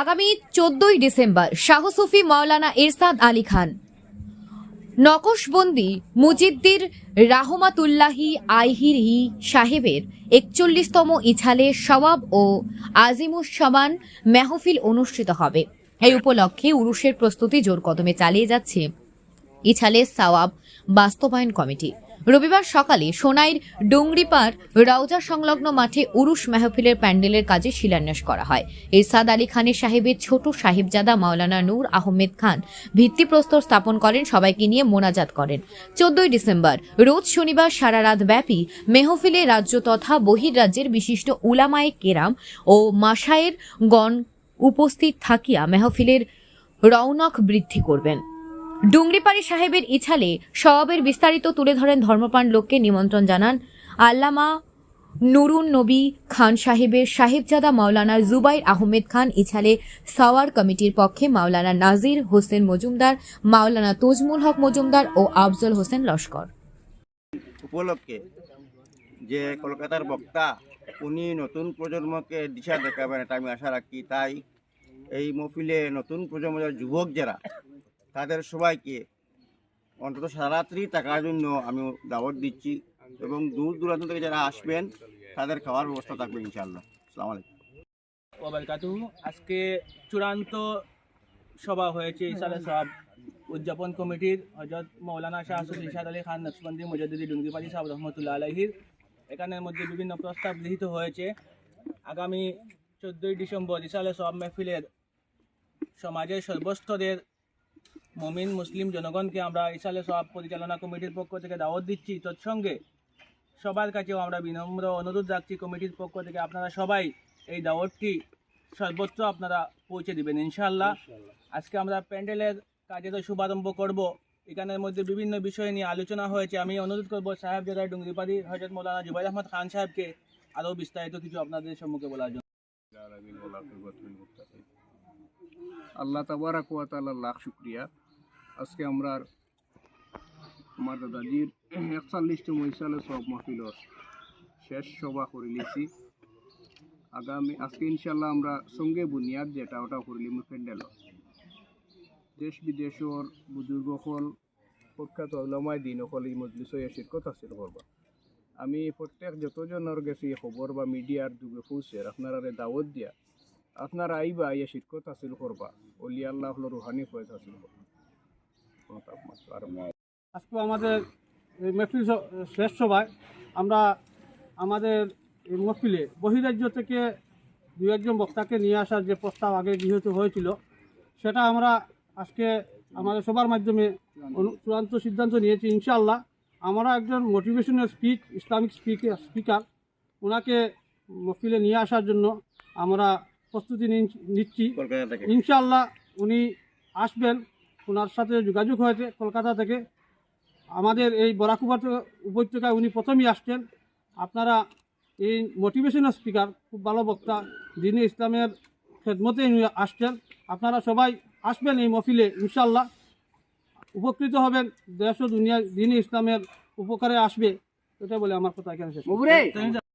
আগামী চোদ্দই ডিসেম্বর শাহসুফি মাওলানা ইরশাদ আলী খান। নকশবন্দি মুজিদ্দির রাহমাতুল্লাহি আইহিরি সাহেবের একচল্লিশতম ইছালে সওয়াব ও আজিমুসামান মেহফিল অনুষ্ঠিত হবে। এই উপলক্ষে উরুষের প্রস্তুতি জোর কদমে চালিয়ে যাচ্ছে ইছালে সাওয়াব বাস্তবায়ন কমিটি। রবিবার সকালে সোনাইর ডুংরিপার রাউজা সংলগ্ন মাঠে উরুশ মেহফিলের প্যান্ডেলের কাজে শিলান্যাস করা হয়। ইরসাদ আলী খানের সাহেবের ছোট সাহেবজাদা মাওলানা নূর আহমেদ খান ভিত্তিপ্রস্তর স্থাপন করেন, সবাইকে নিয়ে মোনাজাত করেন। চোদ্দই ডিসেম্বর, রোজ শনিবার সারা রাত ব্যাপী মেহফিলে রাজ্য তথা বহির্রাজ্যের বিশিষ্ট উলামায়ে কেরাম ও মাসায়ের গণ উপস্থিত থাকিয়া মেহফিলের রৌনক বৃদ্ধি করবেন। ডুংরিপাড়ি সাহেবের ইছালে সওয়াবের বিস্তারিত তুলে ধরেন ধর্মপান লোককে নিমন্ত্রণ জানান আল্লামা নুরুন নবী খান সাহেবের সাহেবজাদা মাওলানা জুবাইর আহমেদ খান ইছালে সাওয়ার কমিটির পক্ষে মাওলানা নাজির হোসেন মজুমদার, মাওলানা তজমুল হক মজুমদার ও আফজল হোসেন লস্কর। উপলক্ষে যে কলকাতার বক্তা, উনি নতুন প্রজন্মকে দিশা দেখাবেন এটা আমি আশা রাখি। তাই এই মফিলে নতুন প্রজন্মের যুবক যারা তাদের সবাইকে অন্তত সারাত্রি থাকার জন্য আমি দাওয়াত দিচ্ছি এবং দূর দূরান্ত থেকে যারা আসবেন, তাদের খাওয়ার ব্যবস্থা থাকবে ইনশাআল্লাহ। আসসালামু আলাইকুম। আজকে চূড়ান্ত সভা হয়েছে ইসালে সাহেব উদযাপন কমিটির হজরত মৌলানা শাহ আসুদ ইশাদ আলী খান নকশবন্দি মুজাদ্দিদি ডুঙ্গিপাড়ি সাহেব রহমতুল্লাহ আলহির এখানের মধ্যে বিভিন্ন প্রস্তাব গৃহীত হয়েছে। আগামী চোদ্দোই ডিসেম্বর ইসালে সব মেহফিলের সমাজের সর্বস্তরের মমিন মুসলিম জনগণকে আমরা ইসালে সব পরিচালনা কমিটির পক্ষ থেকে দাওয়াত দিচ্ছি। তৎসঙ্গে সবার কাছেও আমরা বিনম্র অনুরোধ রাখছি কমিটির পক্ষ থেকে। আপনারা সবাই এই দাওয়াতটি সর্বোচ্চ আপনারা পৌঁছে দিবেন ইনশাল্লাহ আজকে আমরা প্যান্ডেলের কাজেরও শুভারম্ভ করব। এখানের মধ্যে বিভিন্ন বিষয় নিয়ে আলোচনা হয়েছে। আমি অনুরোধ করব সাহেব জাদা ডুঙ্গিপাড়ি হজরত মৌলানা জুবাইর আহমদ খান সাহেবকে আরও বিস্তারিত কিছু আপনাদের সম্মুখে বলার জন্য। আল্লাহ তাবারাক ওয়া তাআলার লাখ শুক্রিয়া। আজকে আমরা আমার দাদাজির একচল্লিশতম ইসালে সব মাহফিলর শেষ সভা করে নিয়েছি। আগামী, আজকে ইনশাল্লাহ আমরা সঙ্গে বুনিয়াদ যেটা ওটা করিলিম প্যান্ডেল। দেশ বিদেশর বুজুর্গ হল প্রখ্যাত ওলামায় দিন হল এই মজলিস শিরকত হাসিল করবা আমি প্রত্যেক যতজনের গেছি খবর বা মিডিয়ার যুগে পৌঁছের আপনারা দাওয়াত দিয়া আপনারা আইবা ইয়ে শিরকত হাসিল করবা। অলি আল্লাহ হল রুহানি ফয়েজ হাসিল করবা। আজকে আমাদের এই মেহফিল শেষ সভায় আমরা আমাদের মহফিলে বহিরাজ্য থেকে দু একজন বক্তাকে নিয়ে আসার যে প্রস্তাব আগে গৃহীত হয়েছিল, সেটা আমরা আজকে আমাদের সবার মাধ্যমে চূড়ান্ত সিদ্ধান্ত নিয়েছি, ইনশাআল্লাহ। আমরা একজন motivational speech Islamic speaker speaker ওনাকে মহফিলে নিয়ে আসার জন্য আমরা প্রস্তুতি নিচ্ছি। ইনশাল্লাহ উনি আসবেন ওনার সাথে যোগাযোগ হয়েছে কলকাতা থেকে। আমাদের এই বরাকুপাত উপত্যকায় উনি প্রথমেই আসছেন। আপনারা এই মোটিভেশনাল স্পিকার খুব ভালো বক্তা দিনে ইসলামের খেদমতে উনি আসছেন আপনারা সবাই আসবেন এই মফিলে ইনশাল্লাহ উপকৃত হবেন দেশ ও দুনিয়া দিনে ইসলামের উপকারে আসবে এটা বলে আমার কথা এখানে শেষ।